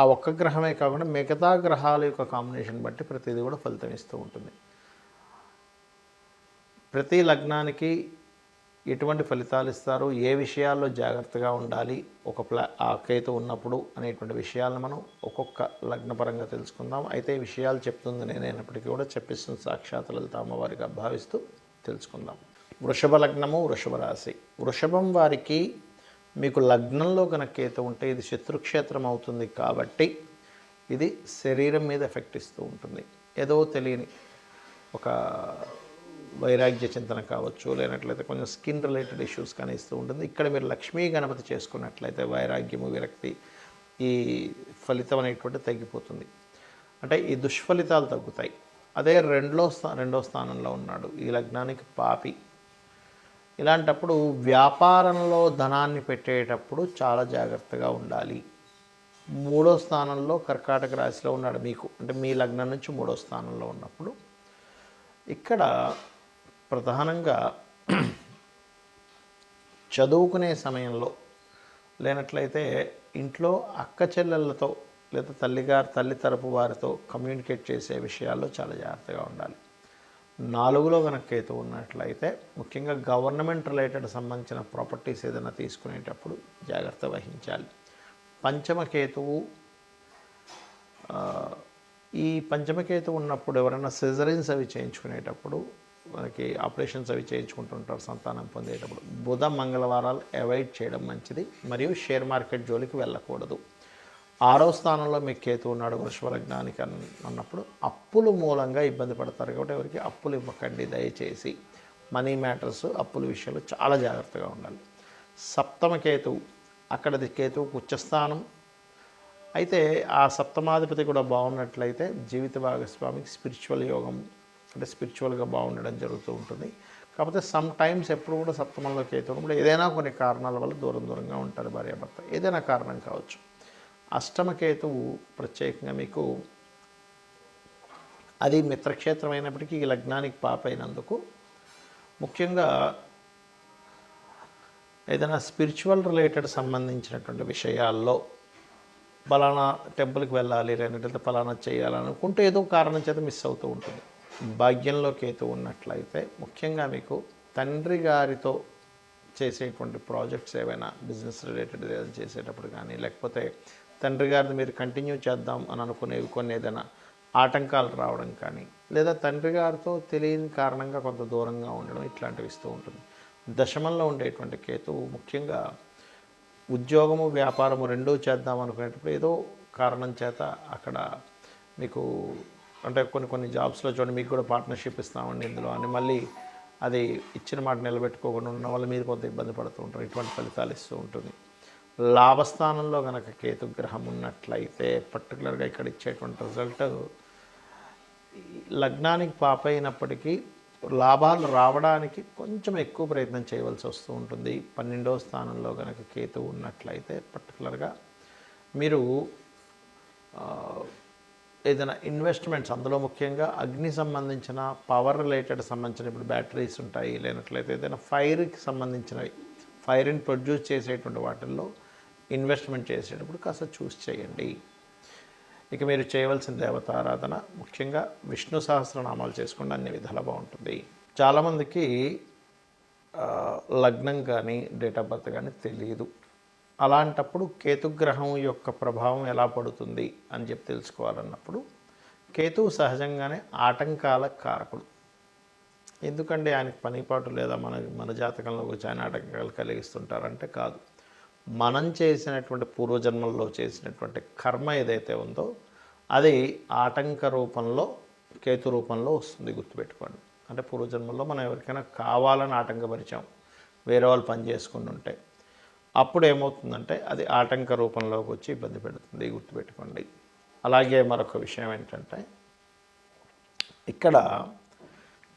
ఆ ఒక్క గ్రహమే కాకుండా మిగతా గ్రహాల యొక్క కాంబినేషన్ బట్టి ప్రతిదీ కూడా ఫలితం ఇస్తూ ఉంటుంది. ప్రతి లగ్నానికి ఎటువంటి ఫలితాలు ఇస్తారు ఏ విషయాల్లో జాగ్రత్తగా ఉండాలి ఒక ప్లా ఆ కేతు ఉన్నప్పుడు అనేటువంటి విషయాలను మనం ఒక్కొక్క లగ్నపరంగా తెలుసుకుందాం. అయితే ఈ విషయాలు చెప్తుంది నేనైనప్పటికీ కూడా చెప్పిస్తుంది సాక్షాత్ లలిత అమ్మవారిగా భావిస్తూ తెలుసుకుందాం. వృషభ లగ్నము వృషభ రాశి. వృషభం వారికి మీకు లగ్నంలో కనుక కేతు ఉంటే ఇది శత్రుక్షేత్రం అవుతుంది కాబట్టి ఇది శరీరం మీద ఎఫెక్ట్ ఇస్తూ ఉంటుంది. ఏదో తెలియని ఒక వైరాగ్య చింతన కావచ్చు లేనట్లయితే కొంచెం స్కిన్ రిలేటెడ్ ఇష్యూస్ కానీ ఇస్తూ ఉంటుంది. ఇక్కడ మీరు లక్ష్మీ గణపతి చేసుకున్నట్లయితే వైరాగ్యము విరక్తి ఈ ఫలితం అనేటువంటి తగ్గిపోతుంది. అంటే ఈ దుష్ఫలితాలు తగ్గుతాయి. అదే రెండో స్థా రెండో స్థానంలో ఉన్నాడు. ఈ లగ్నానికి పాపి. ఇలాంటప్పుడు వ్యాపారంలో ధనాన్ని పెట్టేటప్పుడు చాలా జాగ్రత్తగా ఉండాలి. మూడో స్థానంలో కర్కాటక రాశిలో ఉన్నాడు మీకు. అంటే మీ లగ్నం నుంచి మూడో స్థానంలో ఉన్నప్పుడు ఇక్కడ ప్రధానంగా చదువుకునే సమయంలో లేనట్లయితే ఇంట్లో అక్క చెల్లెళ్ళతో లేదా తల్లిగారు తల్లి తరపు వారితో కమ్యూనికేట్ చేసే విషయాల్లో చాలా జాగ్రత్తగా ఉండాలి. నాలుగులో కనుక కేతు ఉన్నట్లయితే ముఖ్యంగా గవర్నమెంట్ రిలేటెడ్ సంబంధించిన ప్రాపర్టీస్ ఏదైనా తీసుకునేటప్పుడు జాగ్రత్త వహించాలి. పంచమకేతువు ఈ పంచమకేతు ఉన్నప్పుడు ఎవరైనా సిజరీన్స్ అవి చేయించుకునేటప్పుడు మనకి ఆపరేషన్స్ అవి చేయించుకుంటుంటారు సంతానం పొందేటప్పుడు. బుధ మంగళవారాలు అవాయిడ్ చేయడం మంచిది. మరియు షేర్ మార్కెట్ జోలికి వెళ్ళకూడదు. ఆరో స్థానంలో మీకు కేతు ఉన్నాడు వృషభలగ్నానికి అన్నప్పుడు అప్పుల మూలంగా ఇబ్బంది పడతారు కాబట్టి ఎవరికి అప్పులు ఇవ్వకండి దయచేసి. మనీ మ్యాటర్స్ అప్పుల విషయంలో చాలా జాగ్రత్తగా ఉండాలి. సప్తమ కేతువు అక్కడది కేతువుకు ఉచ్చస్థానం. అయితే ఆ సప్తమాధిపతి కూడా బాగున్నట్లయితే జీవిత భాగస్వామికి స్పిరిచువల్ యోగం అంటే స్పిరిచువల్గా బాగుండడం జరుగుతూ ఉంటుంది. కాకపోతే సమ్ టైమ్స్ ఎప్పుడు కూడా సప్తమంలో కేతు ఏదైనా కొన్ని కారణాల వల్ల దూరం దూరంగా ఉంటారు భార్యాభర్త. ఏదైనా కారణం కావచ్చు. అష్టమకేతువు ప్రత్యేకంగా మీకు అది మిత్రక్షేత్రం అయినప్పటికీ ఈ లగ్నానికి పాప అయినందుకు ముఖ్యంగా ఏదైనా స్పిరిచువల్ రిలేటెడ్ సంబంధించినటువంటి విషయాల్లో ఫలానా టెంపుల్కి వెళ్ళాలి లేదంటే ఫలానా చేయాలనుకుంటే ఏదో కారణం చేత మిస్ అవుతూ ఉంటుంది. భాగ్యంలో కేతు ఉన్నట్లయితే ముఖ్యంగా మీకు తండ్రి గారితో చేసేటువంటి ప్రాజెక్ట్స్ ఏవైనా బిజినెస్ రిలేటెడ్ ఏదైనా చేసేటప్పుడు కానీ లేకపోతే తండ్రి గారిని మీరు కంటిన్యూ చేద్దాం అని అనుకునేవి కొన్ని ఏదైనా ఆటంకాలు రావడం కానీ లేదా తండ్రి గారితో తెలియని కారణంగా కొంత దూరంగా ఉండడం ఇట్లాంటివి ఇస్తూ ఉంటుంది. దశమంలో ఉండేటువంటి కేతువు ముఖ్యంగా ఉద్యోగము వ్యాపారము రెండూ చేద్దాం అనుకునేటప్పుడు ఏదో కారణం చేత అక్కడ మీకు అంటే కొన్ని కొన్ని జాబ్స్లో చూడండి మీకు కూడా పార్ట్నర్షిప్ ఇస్తామండి ఇందులో అని మళ్ళీ అది ఇచ్చిన మాట నిలబెట్టుకోకుండా ఉన్న వల్ల మీరు కొంత ఇబ్బంది పడుతూ ఉంటారు. ఇటువంటి ఫలితాలు ఇస్తూ ఉంటుంది. లాభస్థానంలో కనుక కేతు గ్రహం ఉన్నట్లయితే పర్టికులర్గా ఇక్కడ ఇచ్చేటువంటి రిజల్ట్ లగ్నానికి పాప అయినప్పటికీ లాభాలు రావడానికి కొంచెం ఎక్కువ ప్రయత్నం చేయవలసి వస్తూ ఉంటుంది. పన్నెండవ స్థానంలో కనుక కేతు ఉన్నట్లయితే పర్టికులర్గా మీరు ఏదైనా ఇన్వెస్ట్మెంట్స్ అందులో ముఖ్యంగా అగ్ని సంబంధించిన పవర్ రిలేటెడ్ సంబంధించిన ఇప్పుడు బ్యాటరీస్ ఉంటాయి లేనట్లయితే ఏదైనా ఫైర్కి సంబంధించినవి ఫైర్ని ప్రొడ్యూస్ చేసేటువంటి వాటిల్లో ఇన్వెస్ట్మెంట్ చేసేటప్పుడు కాస్త చూస్ చేయండి. ఇక మీరు చేయవలసిన దేవతారాధన ముఖ్యంగా విష్ణు సహస్రనామాలు చేసుకుంటే అన్ని విధాలు బాగుంటుంది. చాలామందికి లగ్నం కానీ డేట్ ఆఫ్ బర్త్ కానీ తెలియదు అలాంటప్పుడు కేతుగ్రహం యొక్క ప్రభావం ఎలా పడుతుంది అని చెప్పి తెలుసుకోవాలన్నప్పుడు కేతువు సహజంగానే ఆటంకాల కారకుడు. ఎందుకంటే ఆయనకు పనిపాటు లేదా మన మన జాతకంలో వచ్చి ఆయన ఆటంకాలు కలిగిస్తుంటారంటే కాదు. మనం చేసినటువంటి పూర్వజన్మల్లో చేసినటువంటి కర్మ ఏదైతే ఉందో అది ఆటంక రూపంలో కేతు రూపంలో వస్తుంది గుర్తుపెట్టుకోండి. అంటే పూర్వజన్మల్లో మనం ఎవరికైనా కావాలని ఆటంకపరిచాం వేరే వాళ్ళు పని చేసుకుని ఉంటే అప్పుడు ఏమవుతుందంటే అది ఆటంక రూపంలోకి వచ్చి ఇబ్బంది పెడుతుంది గుర్తుపెట్టుకోండి. అలాగే మరొక విషయం ఏంటంటే ఇక్కడ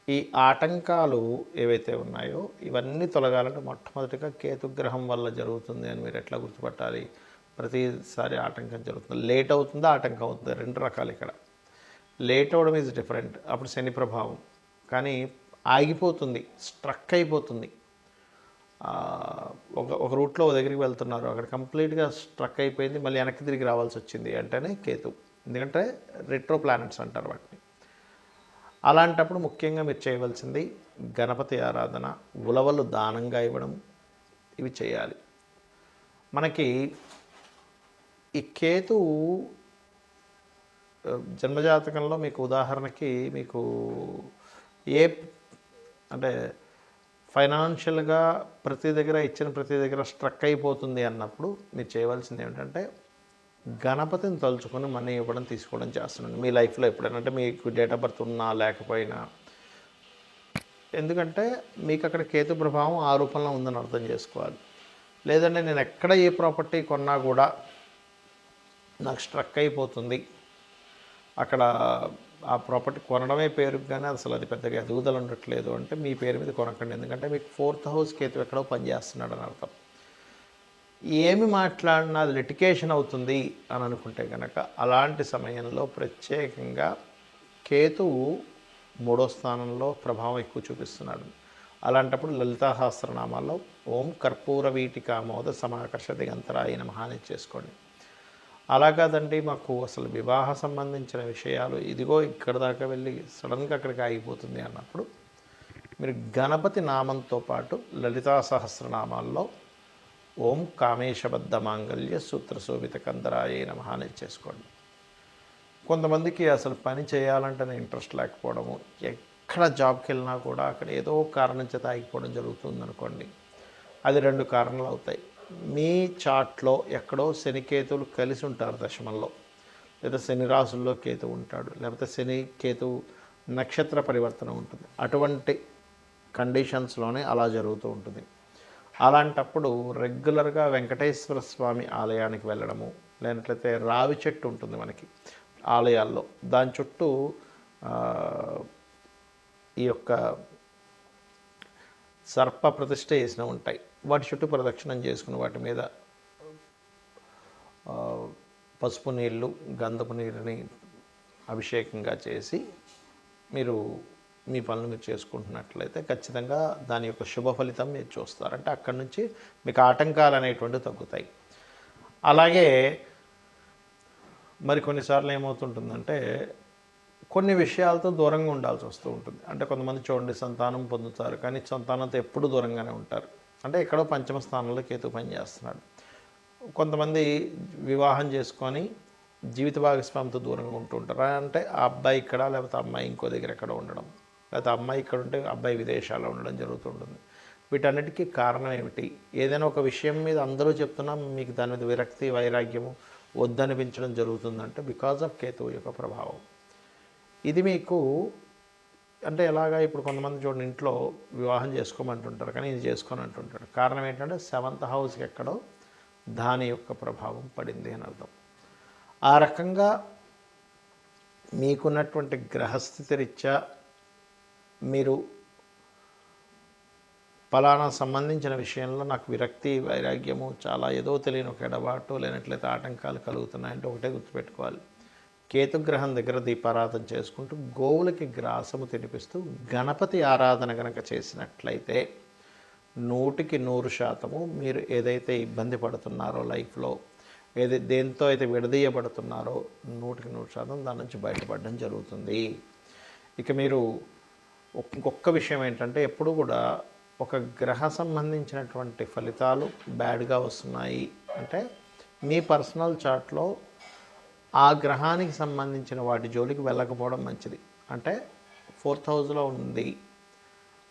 ఈ ఆటంకాలు ఏవైతే ఉన్నాయో ఇవన్నీ తొలగాలంటే మొట్టమొదటిగా కేతుగ్రహం వల్ల జరుగుతుంది అని మీరు ఎట్లా గుర్తుపట్టాలి? ప్రతిసారి ఆటంకం జరుగుతుంది. లేట్ అవుతుందా? ఆటంకం అవుతుందా? రెండు రకాలు ఇక్కడ. లేట్ అవడం ఈజ్ డిఫరెంట్ అప్పుడు శని ప్రభావం. కానీ ఆగిపోతుంది. స్ట్రక్ అయిపోతుంది. ఒక ఒక రూట్లో ఒక దగ్గరికి వెళ్తున్నారు. అక్కడ కంప్లీట్గా స్ట్రక్ అయిపోయింది. మళ్ళీ వెనక్కి తిరిగి రావాల్సి వచ్చింది అంటేనే కేతు. ఎందుకంటే రెట్రో ప్లానెట్స్ అంటారు వాటిని. అలాంటప్పుడు ముఖ్యంగా మీరు చేయవలసింది గణపతి ఆరాధన ఉలవలు దానంగా ఇవ్వడం ఇవి చేయాలి. మనకి ఈ కేతు జన్మజాతకంలో మీకు ఉదాహరణకి మీకు ఏ అంటే ఫైనాన్షియల్గా ప్రతి దగ్గర ఇచ్చిన ప్రతి దగ్గర స్ట్రక్ అయిపోతుంది అన్నప్పుడు మీరు చేయవలసింది ఏమిటంటే గణపతిని తలుచుకొని మనీ ఇవ్వడం తీసుకోవడం చేస్తున్నాను మీ లైఫ్లో ఎప్పుడైనా అంటే మీకు డేట్ ఆఫ్ బర్త్ ఉన్నా లేకపోయినా. ఎందుకంటే మీకు అక్కడ కేతు ప్రభావం ఆ రూపంలో ఉందని అర్థం చేసుకోవాలి. లేదంటే నేను ఎక్కడ ఏ ప్రాపర్టీ కొన్నా కూడా నాకు స్ట్రక్ అయిపోతుంది. అక్కడ ఆ ప్రాపర్టీ కొనడమే పేరుకు కానీ అసలు అది పెద్దగా ఎదుగుదల ఉండట్లేదు అంటే మీ పేరు మీద కొనకండి. ఎందుకంటే మీకు ఫోర్త్ హౌస్ కేతు ఎక్కడో పనిచేస్తున్నాడు అని అర్థం. ఏమి మాట్లాడినా అది లిటికేషన్ అవుతుంది అని అనుకుంటే కనుక అలాంటి సమయంలో ప్రత్యేకంగా కేతువు మూడో స్థానంలో ప్రభావం ఎక్కువ చూపిస్తున్నాడు. అలాంటప్పుడు లలితా సహస్రనామాల్లో ఓం కర్పూర వీటికామోద సమాకర్ష దిగంతరాయ నమః చేసుకోండి. అలా కాదండి మాకు అసలు వివాహ సంబంధించిన విషయాలు ఇదిగో ఇక్కడ దాకా వెళ్ళి సడన్గా అక్కడికి ఆగిపోతుంది అన్నప్పుడు మీరు గణపతి నామంతో పాటు లలితా సహస్రనామాల్లో ఓం కామేశబద్ధ మాంగళ్య సూత్ర శోభిత కందరాయ నమహాని చేసుకోండి. కొంతమందికి అసలు పని చేయాలంటేనే ఇంట్రెస్ట్ లేకపోవడము ఎక్కడ జాబ్కి వెళ్ళినా కూడా అక్కడ ఏదో కారణం చేత ఆగిపోవడం జరుగుతుంది అనుకోండి అది రెండు కారణాలు అవుతాయి. మీ చాట్లో ఎక్కడో శనికేతువులు కలిసి ఉంటారు దశమంలో లేదా శని రాసుల్లో కేతు ఉంటాడు లేకపోతే శని కేతు నక్షత్ర పరివర్తన ఉంటుంది. అటువంటి కండిషన్స్లోనే అలా జరుగుతూ ఉంటుంది. అలాంటప్పుడు రెగ్యులర్గా వెంకటేశ్వర స్వామి ఆలయానికి వెళ్ళడము లేనట్లయితే రావి చెట్టు ఉంటుంది మనకి ఆలయాల్లో. దాని చుట్టూ ఈ యొక్క సర్ప ప్రతిష్ట చేసిన ఉంటాయి. వాటి చుట్టూ ప్రదక్షిణం చేసుకుని వాటి మీద పసుపు నీళ్ళు గంధపు నీరుని అభిషేకంగా చేసి మీరు మీ పనులు మీరు చేసుకుంటున్నట్లయితే ఖచ్చితంగా దాని యొక్క శుభ ఫలితం మీరు చూస్తారు. అంటే అక్కడి నుంచి మీకు ఆటంకాలు అనేటువంటివి తగ్గుతాయి. అలాగే మరి కొన్నిసార్లు ఏమవుతుంటుందంటే కొన్ని విషయాలతో దూరంగా ఉండాల్సి వస్తూ ఉంటుంది. అంటే కొంతమంది చూడండి సంతానం పొందుతారు కానీ సంతానంతో ఎప్పుడు దూరంగానే ఉంటారు. అంటే ఎక్కడో పంచమ స్థానంలో కేతు పనిచేస్తున్నాడు కొంతమంది వివాహం చేసుకొని జీవిత భాగస్వామితో దూరంగా ఉంటూ ఉంటారు. అంటే ఆ అబ్బాయి ఇక్కడ లేకపోతే అమ్మాయి ఇంకో దగ్గర ఎక్కడ ఉండడం. లేకపోతే అమ్మాయి ఇక్కడ ఉంటే అబ్బాయి విదేశాల్లో ఉండడం జరుగుతుంటుంది. వీటన్నిటికీ కారణం ఏమిటి? ఏదైనా ఒక విషయం మీద అందరూ చెప్తున్నా మీకు దాని మీద విరక్తి వైరాగ్యము వద్దనిపించడం జరుగుతుందంటే బికాజ్ ఆఫ్ కేతువు యొక్క ప్రభావం. ఇది మీకు అంటే ఎలాగా ఇప్పుడు కొంతమంది చూడండి ఇంట్లో వివాహం చేసుకోమంటుంటారు కానీ ఇది చేసుకొని అంటుంటారు కారణం ఏంటంటే సెవెంత్ హౌస్కి ఎక్కడో దాని యొక్క ప్రభావం పడింది అని అర్థం. ఆ రకంగా మీకున్నటువంటి గ్రహస్థితి రీత్యా మీరు ఫలానా సంబంధించిన విషయంలో నాకు విరక్తి వైరాగ్యము చాలా ఏదో తెలియని ఒక ఎడబాటు లేనట్లయితే ఆటంకాలు కలుగుతున్నాయంటే ఒకటే గుర్తుపెట్టుకోవాలి. కేతుగ్రహం దగ్గర దీపారాధన చేసుకుంటూ గోవులకి గ్రాసము తినిపిస్తూ గణపతి ఆరాధన కనుక చేసినట్లయితే నూటికి నూరు శాతము మీరు ఏదైతే ఇబ్బంది పడుతున్నారో లైఫ్లో ఏది దేంతో అయితే విడదీయబడుతున్నారో నూటికి నూరు శాతం దాని నుంచి బయటపడడం జరుగుతుంది. ఇక మీరు ఇంకొక విషయం ఏంటంటే ఎప్పుడు కూడా ఒక గ్రహ సంబంధించినటువంటి ఫలితాలు బ్యాడ్గా వస్తున్నాయి. అంటే మీ పర్సనల్ చార్ట్లో ఆ గ్రహానికి సంబంధించిన వాటి జోలికి వెళ్ళకపోవడం మంచిది. అంటే ఫోర్త్ హౌస్లో ఉంది.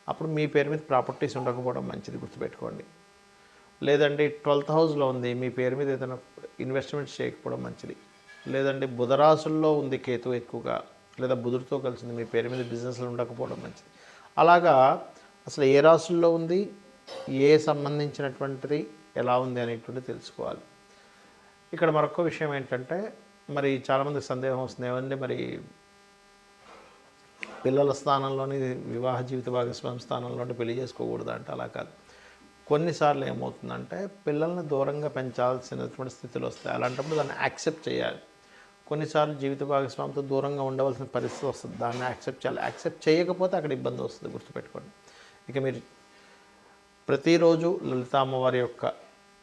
అప్పుడు మీ పేరు మీద ప్రాపర్టీస్ ఉండకపోవడం మంచిది గుర్తుపెట్టుకోండి. లేదండి ట్వెల్త్ హౌస్లో ఉంది. మీ పేరు మీద ఏదైనా ఇన్వెస్ట్మెంట్స్ చేయకపోవడం మంచిది. లేదండి బుధరాశుల్లో ఉంది కేతు ఎక్కువగా. లేదా బుధుడితో కలిసింది మీ పేరు మీద బిజినెస్లు ఉండకపోవడం మంచిది. అలాగా అసలు ఏ రాసుల్లో ఉంది ఏ సంబంధించినటువంటిది ఎలా ఉంది అనేటువంటిది తెలుసుకోవాలి. ఇక్కడ మరొక విషయం ఏంటంటే మరి చాలామందికి సందేహం వస్తుంది. ఏమండి మరి పిల్లల స్థానంలోని వివాహ జీవిత భాగస్వామి స్థానంలో పెళ్ళి చేసుకోకూడదు అంటే అలా కాదు. కొన్నిసార్లు ఏమవుతుందంటే పిల్లల్ని దూరంగా పెంచాల్సినటువంటి స్థితిలో వస్తాయి. అలాంటప్పుడు దాన్ని యాక్సెప్ట్ చేయాలి. కొన్నిసార్లు జీవిత భాగస్వామితో దూరంగా ఉండవలసిన పరిస్థితి వస్తుంది. దాన్ని యాక్సెప్ట్ చేయాలి. యాక్సెప్ట్ చేయకపోతే అక్కడ ఇబ్బంది వస్తుంది. గుర్తుపెట్టుకోండి. ఇక మీరు ప్రతిరోజు లలిత అమ్మవారి యొక్క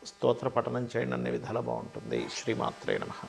స్తోత్ర పఠనం చేయండి. అనే విధాలు బాగుంటుంది. శ్రీమాత్రే నమ.